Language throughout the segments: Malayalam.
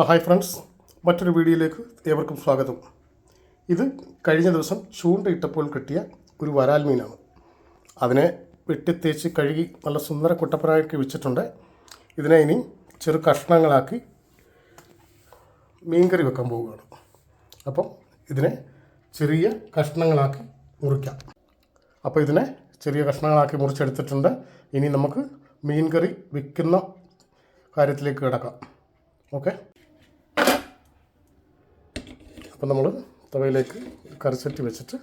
ആ ഹായ് ഫ്രണ്ട്സ്. മറ്റൊരു വീഡിയോയിലേക്ക് ഏവർക്കും സ്വാഗതം. ഇത് കഴിഞ്ഞ ദിവസം ചൂണ്ടയിട്ടപ്പോൾ കിട്ടിയ ഒരു വരാൽ മീനാണ്. അതിനെ വെട്ടിത്തേച്ച് കഴുകി നല്ല സുന്ദര കുട്ടപ്പനാക്കി വെച്ചിട്ടുണ്ട്. ഇതിനെ ഇനി ചെറു കഷ്ണങ്ങളാക്കി മീൻകറി വെക്കാൻ പോവുകയാണ്. അപ്പം ഇതിനെ ചെറിയ കഷ്ണങ്ങളാക്കി മുറിക്കാം. അപ്പോൾ ഇതിനെ ചെറിയ കഷ്ണങ്ങളാക്കി മുറിച്ചെടുത്തിട്ടുണ്ട്. ഇനി നമുക്ക് മീൻകറി വിൽക്കുന്ന കാര്യത്തിലേക്ക് കിടക്കാം. ഓക്കെ? അപ്പം നമ്മൾ തവയിലേക്ക് കറിച്ചട്ടി വെച്ചിട്ട്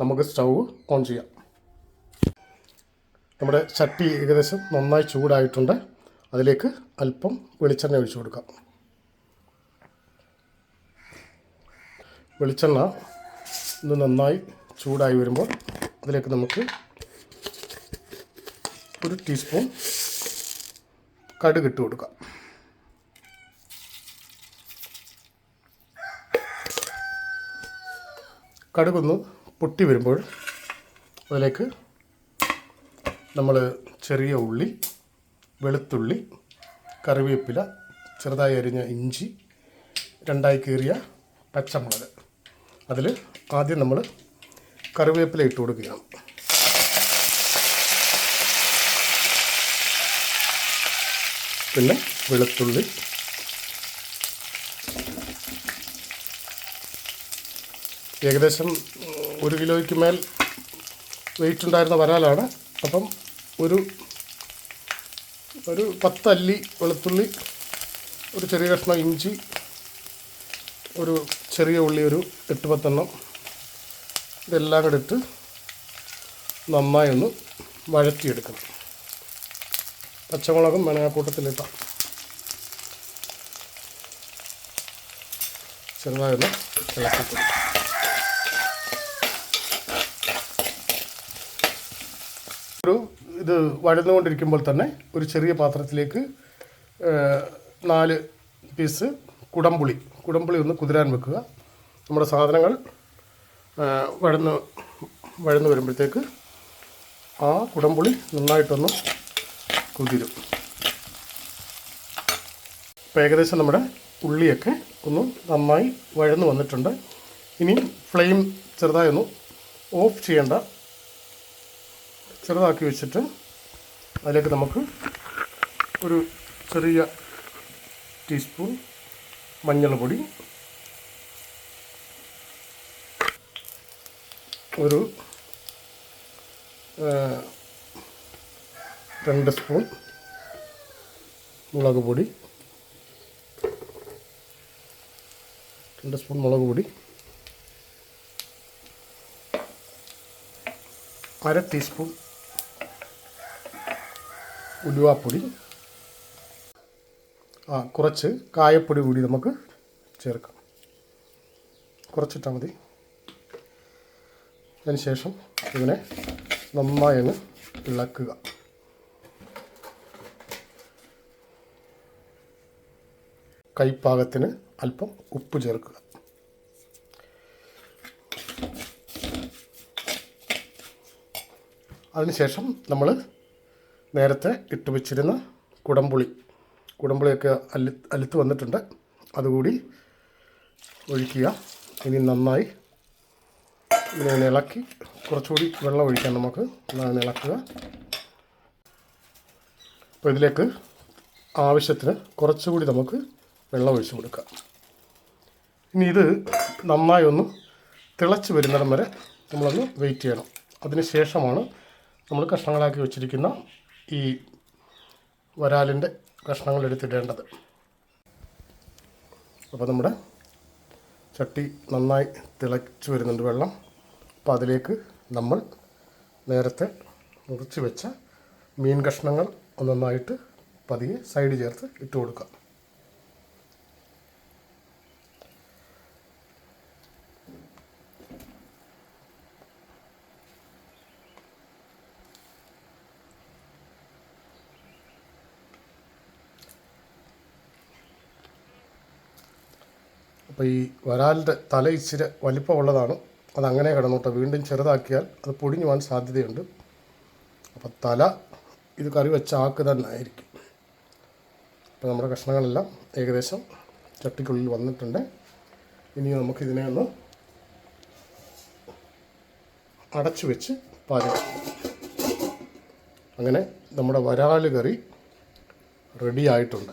നമുക്ക് സ്റ്റൗ ഓൺ ചെയ്യാം. നമ്മുടെ ചട്ടി ഏകദേശം നന്നായി ചൂടായിട്ടുണ്ട്. അതിലേക്ക് അല്പം വെളിച്ചെണ്ണ ഒഴിച്ചു കൊടുക്കാം. വെളിച്ചെണ്ണ ഇത് നന്നായി ചൂടായി വരുമ്പോൾ അതിലേക്ക് നമുക്ക് ഒരു ടീസ്പൂൺ കടുക് ഇട്ട് കൊടുക്കാം. കടുകൊന്ന് പൊട്ടി വരുമ്പോൾ അതിലേക്ക് നമ്മൾ ചെറിയ ഉള്ളി വെളുത്തുള്ളി കറിവേപ്പില ചെറുതായി അരിഞ്ഞ ഇഞ്ചി രണ്ടായി കീറിയ പച്ചമുളക്. അതിൽ ആദ്യം നമ്മൾ കറിവേപ്പില ഇട്ട് കൊടുക്കുകയാണ്. പിന്നെ വെളുത്തുള്ളി ഏകദേശം ഒരു കിലോയ്ക്ക് മേൽ വെയിറ്റ് ഉണ്ടായിരുന്ന വരാലാണ്. അപ്പം ഒരു ഒരു പത്തല്ലി വെളുത്തുള്ളി ഒരു ചെറിയ കഷ്ണം ഇഞ്ചി ഒരു ചെറിയ ഉള്ളി ഒരു എട്ട് പത്തെണ്ണം ഇതെല്ലാം കൂടെ ഇട്ട് നന്നായി ഒന്ന് വഴറ്റിയെടുക്കണം. പച്ചമുളകും വേണേൽ ആ കൂട്ടത്തിലിട്ടാം ചെറുതായി ഒന്ന് ഇളക്കി ഒരു ഇത് വഴന്നുകൊണ്ടിരിക്കുമ്പോൾ തന്നെ ഒരു ചെറിയ പാത്രത്തിലേക്ക് നാല് പീസ് കുടംപുളി. കുടംപുളി ഒന്ന് കുതിരാൻ വെക്കുക. നമ്മുടെ സാധനങ്ങൾ വഴന്ന് വഴന്ന് വരുമ്പോഴത്തേക്ക് ആ കുടംപുളി നന്നായിട്ടൊന്ന് കുതിരും. ഇപ്പോൾ ഏകദേശം നമ്മുടെ ഉള്ളിയൊക്കെ ഒന്ന് നന്നായി വഴന്ന് വന്നിട്ടുണ്ട്. ഇനി ഫ്ലെയിം ചെറുതായി ഒന്ന് ഓഫ് ചെയ്യേണ്ട ചെറുതാക്കി വെച്ചിട്ട് അതിലേക്ക് നമുക്ക് ഒരു ചെറിയ ടീസ്പൂൺ മഞ്ഞൾപ്പൊടി ഒരു രണ്ട് സ്പൂൺ മുളക് പൊടി രണ്ട് സ്പൂൺ മുളക് പൊടി അര ടീസ്പൂൺ ഉലുവാപ്പൊടി. ആ കുറച്ച് കായപ്പൊടി കൂടി നമുക്ക് ചേർക്കാം. കുറച്ചിട്ടാൽ മതി. അതിന് ശേഷം ഇതിനെ നന്നായി ഒന്ന് ഇളക്കുക. കൈപ്പാകത്തിന് അല്പം ഉപ്പ് ചേർക്കുക. അതിനുശേഷം നമ്മൾ നേരത്തെ ഇട്ട് വെച്ചിരുന്ന കുടംപുളി. കുടംപുളിയൊക്കെ അല്ലി അലുത്ത് വന്നിട്ടുണ്ട്. അതുകൂടി ഒഴിക്കുക. ഇനി നന്നായി ഇതിനെ ഇളക്കി കുറച്ചുകൂടി വെള്ളം ഒഴിക്കാം നമുക്ക്. നന്നായി ഇളക്കുക. അപ്പോൾ ഇതിലേക്ക് ആവശ്യത്തിന് കുറച്ചുകൂടി നമുക്ക് വെള്ളം ഒഴിച്ചു കൊടുക്കാം. ഇനി ഇത് നന്നായി ഒന്ന് തിളച്ച് വരുന്നിടം വരെ നമ്മളൊന്ന് വെയിറ്റ് ചെയ്യണം. അതിന് ശേഷമാണ് നമ്മൾ കഷ്ണങ്ങളാക്കി വെച്ചിരിക്കുന്ന ഈ വരാലിന്റെ കഷ്ണങ്ങൾ എടുത്തിടേണ്ടത് അപ്പോൾ നമ്മുടെ ചട്ടി നന്നായി തിളച്ച് വരുന്നുണ്ട് വെള്ളം. അപ്പോൾ അതിലേക്ക് നമ്മൾ നേരത്തെ മുറിച്ച് വെച്ച മീൻ കഷ്ണങ്ങൾ ഒന്നൊന്നായിട്ട് പതിയെ സൈഡ് ചേർത്ത് ഇട്ട് കൊടുക്കാം അപ്പോൾ ഈ വരാലിന്റെ തല ഇച്ചിരി വലിപ്പമുള്ളതാണ്. അത് അങ്ങനെ കിടന്നോട്ടെ. വീണ്ടും ചെറുതാക്കിയാൽ അത് പൊടിഞ്ഞു പോകാൻ സാധ്യതയുണ്ട്. അപ്പോൾ തല ഇത് കറി വെച്ച ആക്ക് തന്നെ ആയിരിക്കും. അപ്പോൾ നമ്മുടെ കഷ്ണങ്ങളെല്ലാം ഏകദേശം ചട്ടിക്കുള്ളിൽ വന്നിട്ടുണ്ട്. ഇനി നമുക്കിതിനെ ഒന്ന് അടച്ചു വെച്ച് പാചകം അങ്ങനെ നമ്മുടെ വരാൽ കറി റെഡി ആയിട്ടുണ്ട്.